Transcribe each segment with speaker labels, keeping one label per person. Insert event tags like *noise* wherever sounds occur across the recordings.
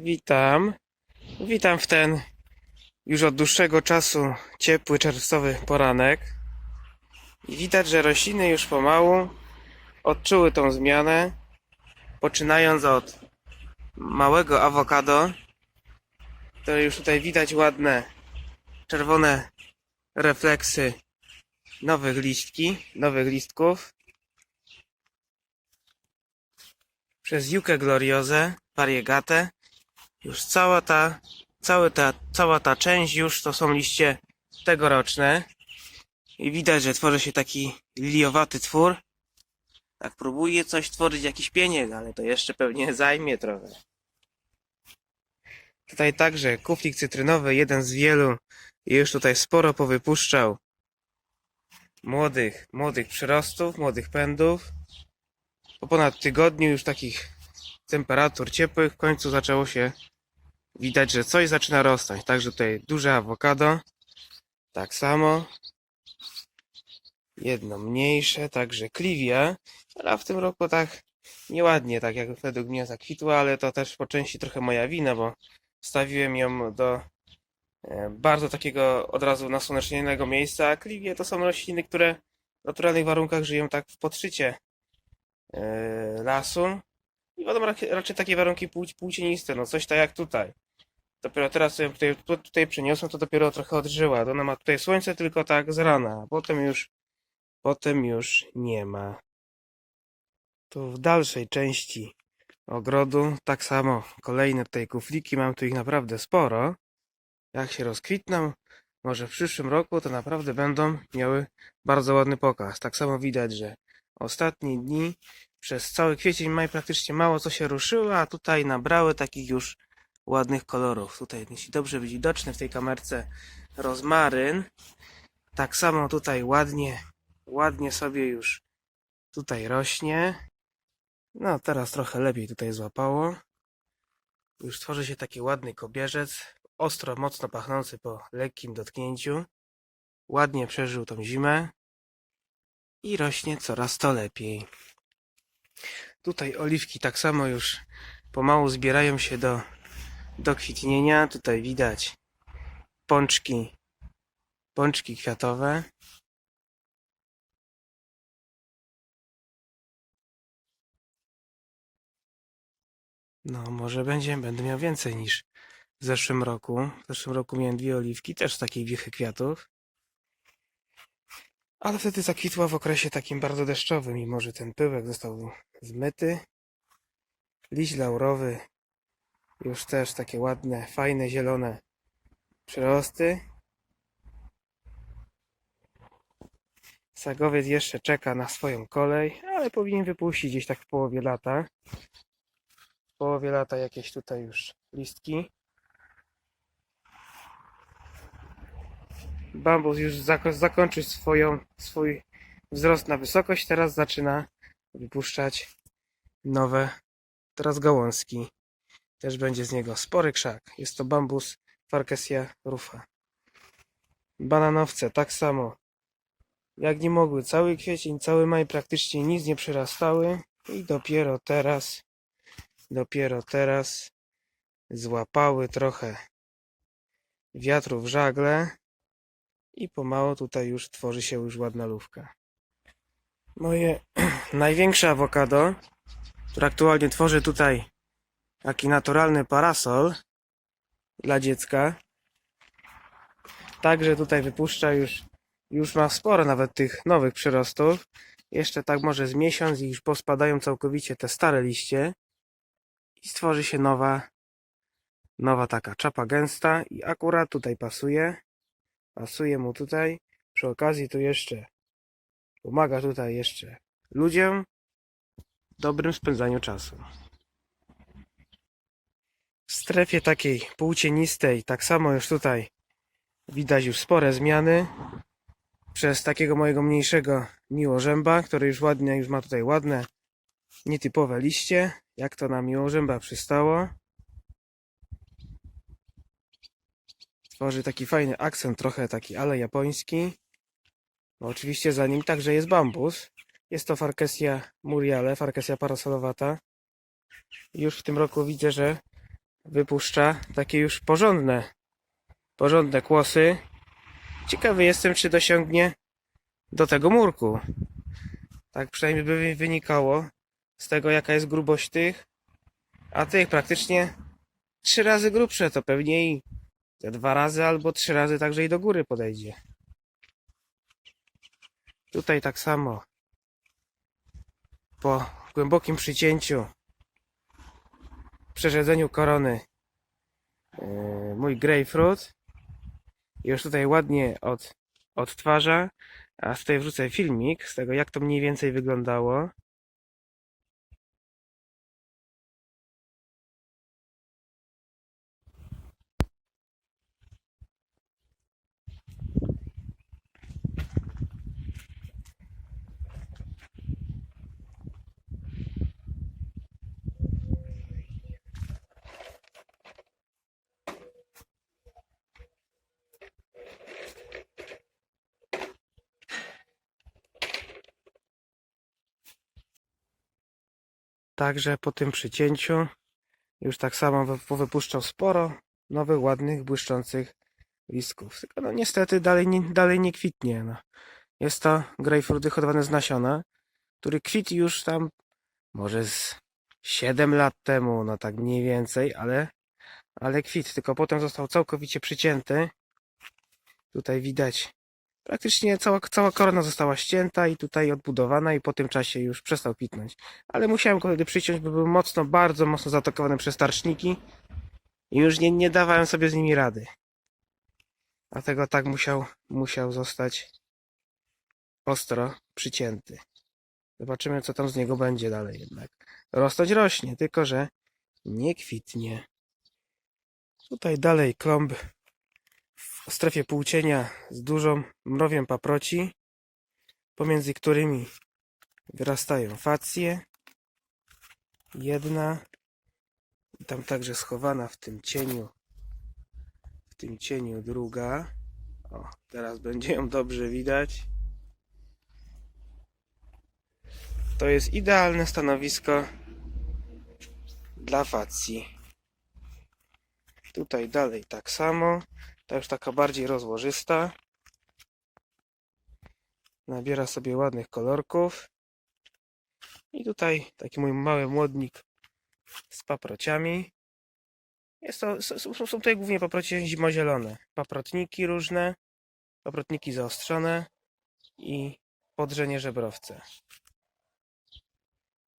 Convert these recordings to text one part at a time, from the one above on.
Speaker 1: Witam. Witam w ten już od dłuższego czasu ciepły czerwcowy poranek. I widać, że rośliny już pomału odczuły tą zmianę. Poczynając od małego awokado, które już tutaj widać ładne czerwone refleksy nowych liśćki, nowych listków. Przez Jukę Gloriozę, Variegate, już cała ta, cała ta, cała ta część już to są liście tegoroczne. I widać, że tworzy się taki liliowaty twór. Tak próbuję coś tworzyć, jakiś pieniek, ale to jeszcze pewnie zajmie trochę. Tutaj także kuflik cytrynowy, jeden z wielu, już tutaj sporo powypuszczał młodych, młodych przyrostów, młodych pędów. Po ponad tygodniu już takich temperatur ciepłych w końcu zaczęło się widać, że coś zaczyna rosnąć. Także tutaj duże awokado. Tak samo. Jedno mniejsze, także kliwia. Ale w tym roku tak nieładnie, tak jak według mnie zakwitła, ale to też po części trochę moja wina, bo wstawiłem ją do e, bardzo takiego od razu nasłonecznionego miejsca. A kliwie to są rośliny, które w naturalnych warunkach żyją tak w podszycie e, lasu. I raczej, raczej takie warunki płci, płcieniste, no coś tak jak tutaj. Dopiero teraz sobie tutaj, tu- tutaj przeniosłem, to dopiero trochę odżyła. Ona ma tutaj słońce tylko tak z rana, potem już, potem już nie ma. Tu w dalszej części ogrodu tak samo kolejne tutaj kufliki, mam tu ich naprawdę sporo. Jak się rozkwitną, może w przyszłym roku to naprawdę będą miały bardzo ładny pokaz. Tak samo widać, że ostatnie dni przez cały kwiecień, maj praktycznie mało co się ruszyło, a tutaj nabrały takich już ładnych kolorów. Tutaj, jeśli dobrze widoczny w tej kamerce, rozmaryn. Tak samo tutaj ładnie, ładnie sobie już tutaj rośnie. No, teraz trochę lepiej tutaj złapało. Już tworzy się taki ładny kobierzec, ostro, mocno pachnący po lekkim dotknięciu. Ładnie przeżył tą zimę i rośnie coraz to lepiej. Tutaj oliwki tak samo już pomału zbierają się do, do kwitnienia. Tutaj widać pączki, pączki kwiatowe. No, może będzie, będę miał więcej niż w zeszłym roku. W zeszłym roku miałem dwie oliwki, też takiej wichy kwiatów. Ale wtedy zakwitła w okresie takim bardzo deszczowym, mimo że ten pyłek został zmyty. Liść laurowy, już też takie ładne, fajne, zielone przyrosty. Sagowiec jeszcze czeka na swoją kolej, ale powinien wypuścić gdzieś tak w połowie lata. W połowie lata jakieś tutaj już listki. Bambus już zako- zakończył swoją, swój wzrost na wysokość, teraz zaczyna wypuszczać nowe teraz gałązki. Też będzie z niego spory krzak. Jest to bambus Farkesia rufa. Bananowce tak samo. Jak nie mogły, cały kwiecień, cały maj praktycznie nic nie przyrastały i dopiero teraz, dopiero teraz złapały trochę wiatru w żagle i pomału tutaj już tworzy się już ładna lówka. Moje *clears throat* największe awokado, które aktualnie tworzy tutaj taki naturalny parasol dla dziecka. Także tutaj wypuszcza już, już ma sporo nawet tych nowych przyrostów. Jeszcze tak może z miesiąc i już pospadają całkowicie te stare liście i stworzy się nowa, nowa taka czapa gęsta i akurat tutaj pasuje. Pasuje mu tutaj. Przy okazji tu jeszcze pomaga tutaj jeszcze ludziom w dobrym spędzaniu czasu. W strefie takiej półcienistej, tak samo już tutaj widać już spore zmiany. Przez takiego mojego mniejszego miłożęba, który już ładnie, już ma tutaj ładne, nietypowe liście, jak to na miłożęba przystało. Tworzy taki fajny akcent, trochę taki ale japoński. No, oczywiście za nim także jest bambus. Jest to Farkesia muriale, Farkesia parasolowata. Już w tym roku widzę, że wypuszcza takie już porządne, porządne kłosy. Ciekawy jestem, czy dosiągnie do tego murku. Tak przynajmniej by wynikało z tego, jaka jest grubość tych, a tych praktycznie trzy razy grubsze, to pewnie i te dwa razy albo trzy razy także i do góry podejdzie. Tutaj tak samo. Po głębokim przycięciu, przerzedzeniu korony yy, mój grapefruit już tutaj ładnie od, odtwarza, a tutaj wrzucę filmik z tego jak to mniej więcej wyglądało. Także po tym przycięciu już tak samo wy- powypuszczał sporo nowych, ładnych, błyszczących listków. Tylko no niestety dalej nie, dalej nie kwitnie. No. Jest to grapefruit hodowany z nasiona, który kwitł już tam może z 7 lat temu, no tak mniej więcej, ale, ale kwit. Tylko potem został całkowicie przycięty. Tutaj widać praktycznie cała, cała korona została ścięta i tutaj odbudowana i po tym czasie już przestał kwitnąć. Ale musiałem go wtedy przyciąć, bo był mocno, bardzo mocno zaatakowany przez tarczniki i już nie, nie dawałem sobie z nimi rady. Dlatego tak musiał, musiał zostać ostro przycięty. Zobaczymy, co tam z niego będzie dalej jednak. Rosnąć rośnie, tylko że nie kwitnie. Tutaj dalej klomb w strefie półcienia z dużą mrowiem paproci, pomiędzy którymi wyrastają facje. Jedna tam także schowana w tym cieniu w tym cieniu druga. O, teraz będzie ją dobrze widać. To jest idealne stanowisko dla facji. Tutaj dalej tak samo. Ta już taka bardziej rozłożysta. Nabiera sobie ładnych kolorków. I tutaj taki mój mały młodnik z paprociami. Jest to, s- s- są tutaj głównie paprocie zimozielone. Paprotniki różne, paprotniki zaostrzone i podrzenie żebrowce.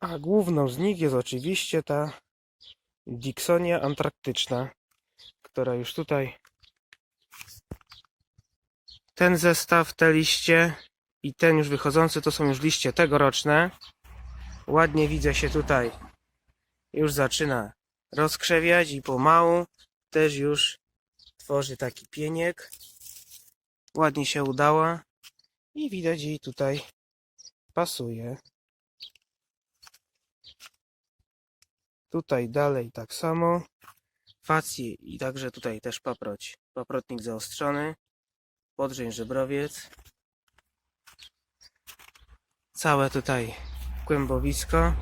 Speaker 1: A główną z nich jest oczywiście ta Dixonia antarktyczna, która już tutaj ten zestaw, te liście i ten już wychodzący to są już liście tegoroczne. Ładnie widzę się tutaj już zaczyna rozkrzewiać i pomału też już tworzy taki pieniek. Ładnie się udała i widać jej tutaj pasuje. Tutaj dalej tak samo. Facje i także tutaj też paproć. Paprotnik zaostrzony. Podrzeń żebrowiec. Całe tutaj kłębowisko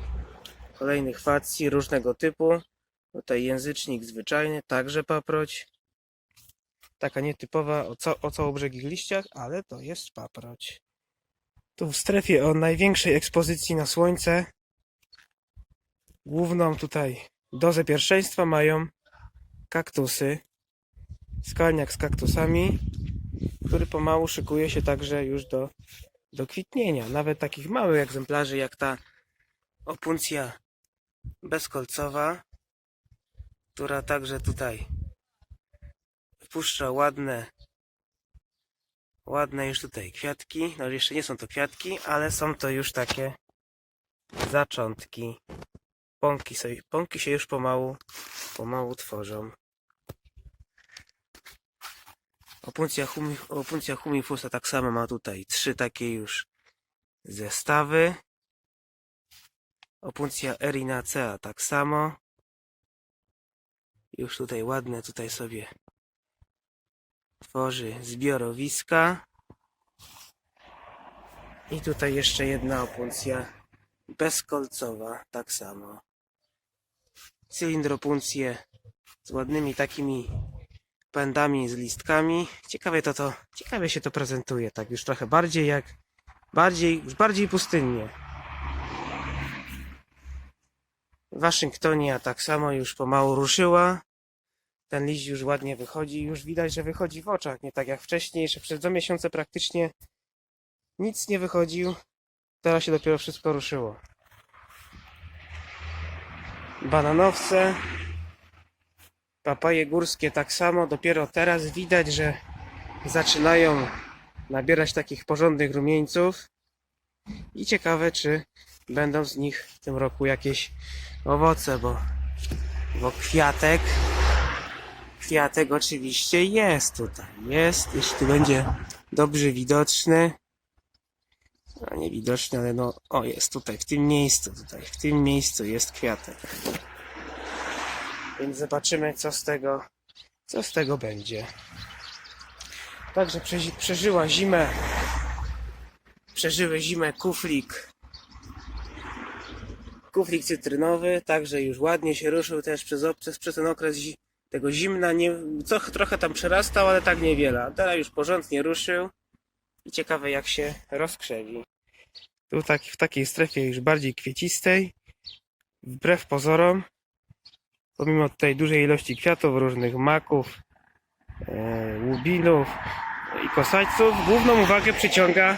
Speaker 1: kolejnych facji różnego typu. Tutaj języcznik zwyczajny, także paproć. Taka nietypowa o, ca o całobrzegich liściach, ale to jest paproć. Tu w strefie o największej ekspozycji na słońce główną tutaj dozę pierwszeństwa mają kaktusy. Skalniak z kaktusami, który pomału szykuje się także już do, do kwitnienia. Nawet takich małych egzemplarzy jak ta opuncja bezkolcowa, która także tutaj wpuszcza ładne ładne już tutaj kwiatki. No jeszcze nie są to kwiatki, ale są to już takie zaczątki. Pąki, sobie, pąki się już pomału, pomału tworzą. Opuncja, humi, opuncja humifusa tak samo ma tutaj trzy takie już zestawy. Opuncja erinacea tak samo. Już tutaj ładne tutaj sobie tworzy zbiorowiska. I tutaj jeszcze jedna opuncja bezkolcowa, tak samo. Cylindropuncje z ładnymi takimi pędami z listkami. Ciekawie to to, ciekawie się to prezentuje, tak już trochę bardziej jak, bardziej, już bardziej pustynnie. Waszyngtonia tak samo już pomału ruszyła. Ten liść już ładnie wychodzi, już widać, że wychodzi w oczach, nie tak jak wcześniej, że przez dwa miesiące praktycznie nic nie wychodził. Teraz się dopiero wszystko ruszyło. Bananowce, papaje górskie tak samo, dopiero teraz widać, że zaczynają nabierać takich porządnych rumieńców. I ciekawe, czy będą z nich w tym roku jakieś owoce, bo, bo kwiatek, kwiatek oczywiście jest tutaj, jest, jeśli będzie dobrze widoczny, a nie widoczny, ale no, o jest tutaj, w tym miejscu, tutaj, w tym miejscu jest kwiatek. Więc zobaczymy, co z tego, co z tego będzie. Także przeży- przeżyła zimę, przeżyły zimę kuflik, kuflik cytrynowy, także już ładnie się ruszył też przez, przez, przez ten okres zi- tego zimna, nie, co, trochę tam przerastał, ale tak niewiele. Teraz już porządnie ruszył i ciekawe jak się rozkrzewi. Tu tak, w takiej strefie już bardziej kwiecistej, wbrew pozorom, pomimo tej dużej ilości kwiatów, różnych maków, e, łubinów i kosaćców, główną uwagę przyciąga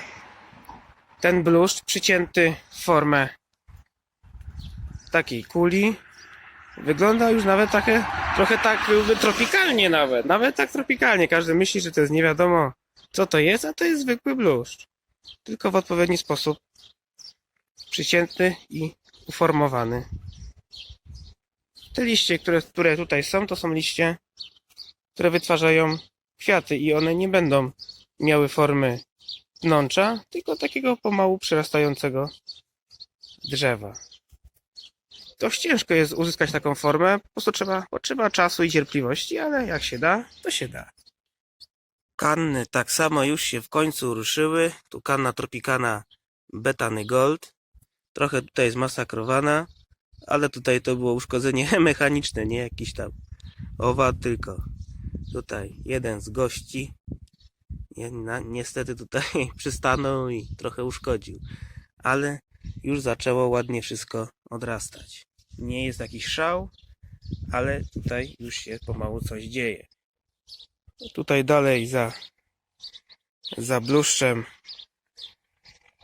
Speaker 1: ten bluszcz przycięty w formę takiej kuli. Wygląda już nawet takie, trochę tak jakby tropikalnie nawet, nawet tak tropikalnie. Każdy myśli, że to jest nie wiadomo co to jest, a to jest zwykły bluszcz. Tylko w odpowiedni sposób przycięty i uformowany. Te liście, które, które tutaj są, to są liście, które wytwarzają kwiaty i one nie będą miały formy pnącza, tylko takiego pomału przyrastającego drzewa. Dość ciężko jest uzyskać taką formę, po prostu trzeba, potrzeba czasu i cierpliwości, ale jak się da, to się da. Kanny tak samo już się w końcu ruszyły. Tu kanna Tropicana Betany Gold. Trochę tutaj zmasakrowana, ale tutaj to było uszkodzenie *laughs* mechaniczne, nie jakiś tam owad, tylko tutaj jeden z gości niestety tutaj *laughs* przystanął i trochę uszkodził. Ale już zaczęło ładnie wszystko odrastać. Nie jest jakiś szał, ale tutaj już się pomału coś dzieje. Tutaj dalej za, za bluszczem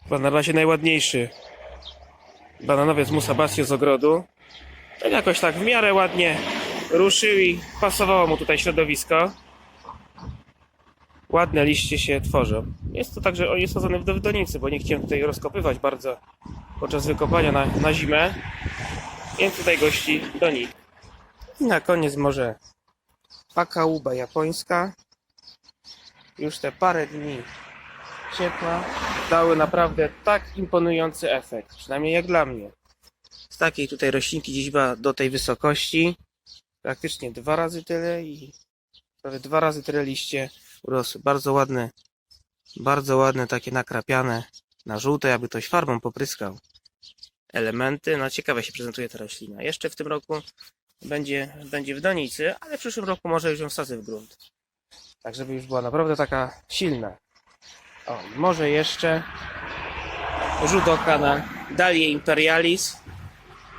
Speaker 1: chyba na razie najładniejszy bananowiec Musabasio z ogrodu. Ten jakoś tak w miarę ładnie ruszył i pasowało mu tutaj środowisko. Ładne liście się tworzą. Jest to także, jest sadzony w do- w donicy, bo nie chciałem tutaj rozkopywać bardzo podczas wykopania na, na zimę. Więc tutaj gości donik. I na koniec może Pakauba japońska. Już te parę dni ciepła dały naprawdę tak imponujący efekt, przynajmniej jak dla mnie. Z takiej tutaj roślinki była do tej wysokości, praktycznie dwa razy tyle i prawie dwa razy tyle liście urosły. Bardzo ładne, bardzo ładne takie nakrapiane na żółto, jakby ktoś farbą popryskał elementy. No ciekawe się prezentuje ta roślina. Jeszcze w tym roku będzie, będzie w donicy, ale w przyszłym roku może już ją wsadzę w grunt. Tak, żeby już była naprawdę taka silna. O, może jeszcze rzut oka na Dalię Imperialis.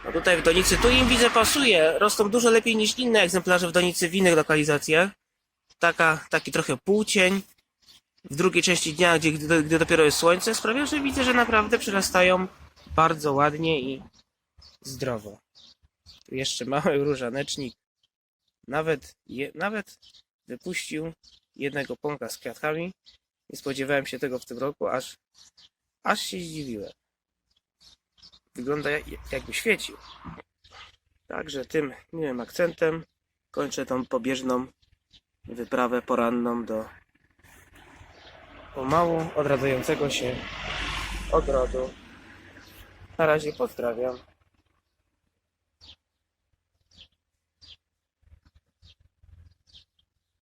Speaker 1: No tutaj w donicy, tu im widzę pasuje. Rosną dużo lepiej niż inne egzemplarze w donicy w innych lokalizacjach. Taka, taki trochę półcień. W drugiej części dnia, gdzie, gdy dopiero jest słońce, sprawia, że widzę, że naprawdę przyrastają bardzo ładnie i zdrowo. Tu jeszcze mały różanecznik. Nawet, je, nawet wypuścił jednego pąka z kwiatkami. Nie spodziewałem się tego w tym roku, aż, aż się zdziwiłem. Wygląda jak, jakby świecił. Także tym miłym akcentem kończę tą pobieżną wyprawę poranną do pomału odradzającego się ogrodu. Na razie pozdrawiam.